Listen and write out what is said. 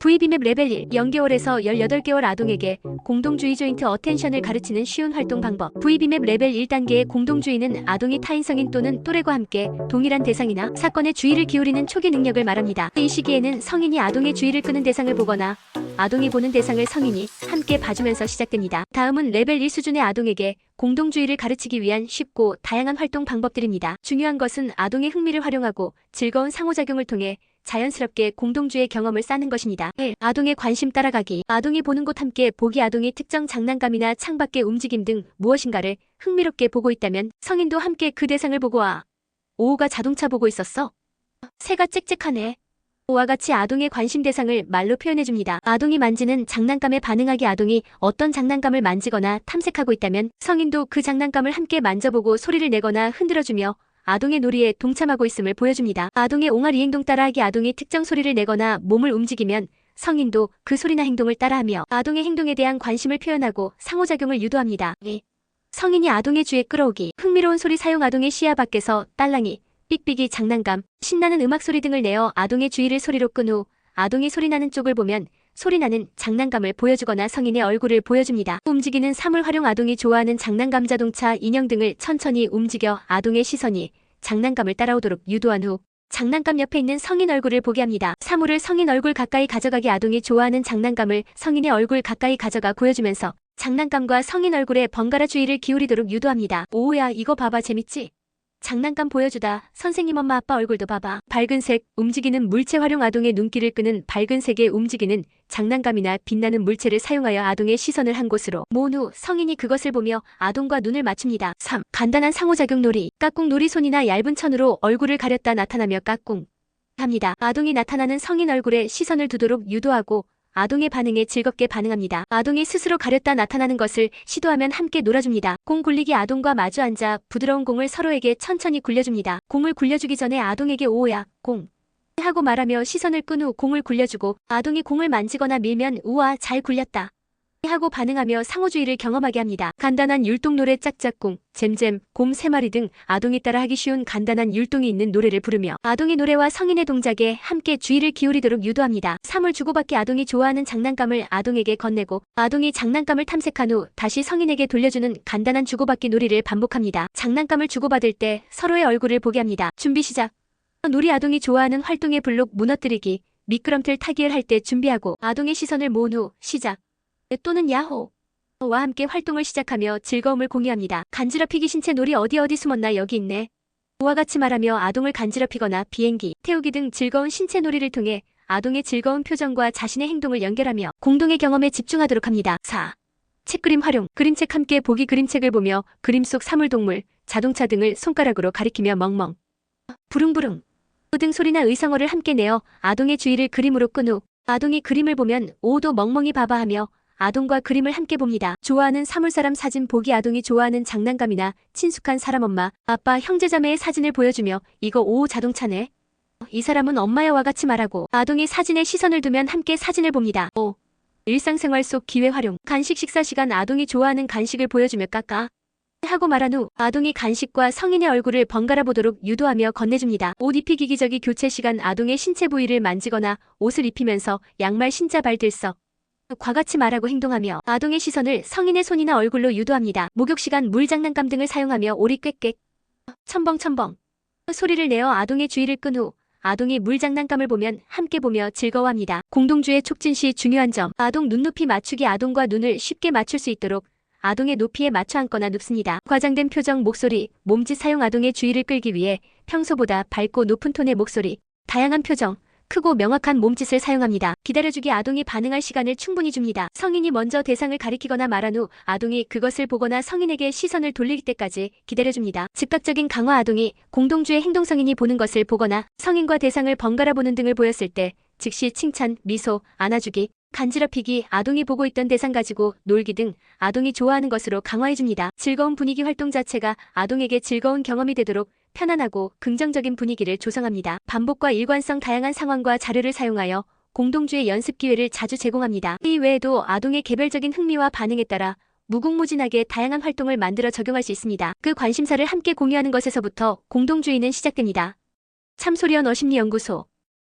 VB맵 레벨 1 0개월에서 18개월 아동에게 공동주의 조인트 어텐션을 가르치는 쉬운 활동 방법 VB맵 레벨 1단계의 공동주의는 아동이 타인 성인 또는 또래과 함께 동일한 대상이나 사건에 주의를 기울이는 초기 능력을 말합니다. 이 시기에는 성인이 아동의 주의를 끄는 대상을 보거나 아동이 보는 대상을 성인이 함께 봐주면서 시작됩니다. 다음은 레벨 1 수준의 아동에게 공동주의를 가르치기 위한 쉽고 다양한 활동 방법들입니다. 중요한 것은 아동의 흥미를 활용하고 즐거운 상호작용을 통해 자연스럽게 공동주의 경험을 쌓는 것입니다. 1. 아동의 관심 따라가기. 아동이 보는 곳 함께 보기 아동이 특정 장난감이나 창밖의 움직임 등 무엇인가를 흥미롭게 보고 있다면 성인도 함께 그 대상을 보고 아. 오우가 자동차 보고 있었어. 새가 짹짹하네. 와 같이 아동의 관심 대상을 말로 표현해줍니다. 아동이 만지는 장난감에 반응하기 아동이 어떤 장난감을 만지거나 탐색하고 있다면 성인도 그 장난감을 함께 만져보고 소리를 내거나 흔들어주며 아동의 놀이에 동참하고 있음을 보여줍니다. 아동의 옹알이 행동 따라하기 아동이 특정 소리를 내거나 몸을 움직이면 성인도 그 소리나 행동을 따라하며 아동의 행동에 대한 관심을 표현하고 상호작용을 유도합니다. 2. 성인이 아동의 주에 끌어오기 흥미로운 소리 사용 아동의 시야 밖에서 딸랑이, 삑삑이 장난감, 신나는 음악 소리 등을 내어 아동의 주의를 소리로 끈 후 아동이 소리 나는 쪽을 보면 소리나는 장난감을 보여주거나 성인의 얼굴을 보여줍니다. 움직이는 사물 활용 아동이 좋아하는 장난감 자동차, 인형 등을 천천히 움직여 아동의 시선이 장난감을 따라오도록 유도한 후 장난감 옆에 있는 성인 얼굴을 보게 합니다. 사물을 성인 얼굴 가까이 가져가기 아동이 좋아하는 장난감을 성인의 얼굴 가까이 가져가 보여주면서 장난감과 성인 얼굴에 번갈아 주의를 기울이도록 유도합니다. 오야 이거 봐봐 재밌지? 장난감 보여주다. 선생님 엄마 아빠 얼굴도 봐봐. 밝은 색, 움직이는 물체 활용 아동의 눈길을 끄는 밝은 색의 움직이는 장난감이나 빛나는 물체를 사용하여 아동의 시선을 한 곳으로 모은 후 성인이 그것을 보며 아동과 눈을 맞춥니다. 3. 간단한 상호작용 놀이. 까꿍 놀이 손이나 얇은 천으로 얼굴을 가렸다 나타나며 까꿍 합니다. 아동이 나타나는 성인 얼굴에 시선을 두도록 유도하고 아동의 반응에 즐겁게 반응합니다. 아동이 스스로 가렸다 나타나는 것을 시도하면 함께 놀아줍니다. 공 굴리기 아동과 마주 앉아 부드러운 공을 서로에게 천천히 굴려줍니다. 공을 굴려주기 전에 아동에게 오야, 공. 하고 말하며 시선을 끈 후 공을 굴려주고 아동이 공을 만지거나 밀면 우와 잘 굴렸다. 하고 반응하며 상호주의를 경험하게 합니다. 간단한 율동 노래 짝짝꿍, 잼잼, 곰 세 마리 등 아동이 따라 하기 쉬운 간단한 율동이 있는 노래를 부르며 아동의 노래와 성인의 동작에 함께 주의를 기울이도록 유도합니다. 사물 주고받기 아동이 좋아하는 장난감을 아동에게 건네고 아동이 장난감을 탐색한 후 다시 성인에게 돌려주는 간단한 주고받기 놀이를 반복합니다. 장난감을 주고받을 때 서로의 얼굴을 보게 합니다. 준비 시작. 놀이 아동이 좋아하는 활동의 블록 무너뜨리기, 미끄럼틀 타기를 할 때 준비하고 아동의 시선을 모은 후 시작. 또는 야호. 와 함께 활동을 시작하며 즐거움을 공유합니다. 간지럽히기 신체 놀이 어디 어디 숨었나 여기 있네. 와 같이 말하며 아동을 간지럽히거나 비행기, 태우기 등 즐거운 신체 놀이를 통해 아동의 즐거운 표정과 자신의 행동을 연결하며 공동의 경험에 집중하도록 합니다. 4. 책 그림 활용. 그림책 함께 보기 그림책을 보며 그림 속 사물동물, 자동차 등을 손가락으로 가리키며 멍멍. 부릉부릉. 등 소리나 의성어를 함께 내어 아동의 주의를 그림으로 끈 후 아동이 그림을 보면 오도 멍멍이 봐봐 하며 아동과 그림을 함께 봅니다. 좋아하는 사물사람 사진 보기 아동이 좋아하는 장난감이나 친숙한 사람 엄마, 아빠, 형제자매의 사진을 보여주며 이거 오 자동차네. 이 사람은 엄마야와 같이 말하고 아동이 사진에 시선을 두면 함께 사진을 봅니다. 5. 일상생활 속 기회 활용. 간식 식사 시간 아동이 좋아하는 간식을 보여주며 깎아. 하고 말한 후 아동이 간식과 성인의 얼굴을 번갈아 보도록 유도하며 건네줍니다. 옷 입히기 기저귀 교체 시간 아동의 신체 부위를 만지거나 옷을 입히면서 양말 신자 발 들썩. 과같이 말하고 행동하며 아동의 시선을 성인의 손이나 얼굴로 유도합니다. 목욕 시간 물 장난감 등을 사용하며 오리 꽥꽥. 첨벙첨벙. 소리를 내어 아동의 주의를 끈 후 아동이 물 장난감을 보면 함께 보며 즐거워합니다. 공동주의 촉진 시 중요한 점. 아동 눈높이 맞추기 아동과 눈을 쉽게 맞출 수 있도록 아동의 높이에 맞춰 앉거나 눕습니다. 과장된 표정, 목소리, 몸짓 사용 아동의 주의를 끌기 위해 평소보다 밝고 높은 톤의 목소리, 다양한 표정, 크고 명확한 몸짓을 사용합니다. 기다려주기 아동이 반응할 시간을 충분히 줍니다. 성인이 먼저 대상을 가리키거나 말한 후 아동이 그것을 보거나 성인에게 시선을 돌릴 때까지 기다려줍니다. 즉각적인 강화 아동이 공동주의 행동 성인이 보는 것을 보거나 성인과 대상을 번갈아 보는 등을 보였을 때 즉시 칭찬, 미소, 안아주기, 간지럽히기, 아동이 보고 있던 대상 가지고 놀기 등 아동이 좋아하는 것으로 강화해줍니다. 즐거운 분위기 활동 자체가 아동에게 즐거운 경험이 되도록 편안하고 긍정적인 분위기를 조성합니다. 반복과 일관성 다양한 상황과 자료를 사용하여 공동주의 연습 기회를 자주 제공합니다. 이 외에도 아동의 개별적인 흥미와 반응에 따라 무궁무진하게 다양한 활동을 만들어 적용할 수 있습니다. 그 관심사를 함께 공유하는 것에서부터 공동주의는 시작됩니다. 참소리언 어심리연구소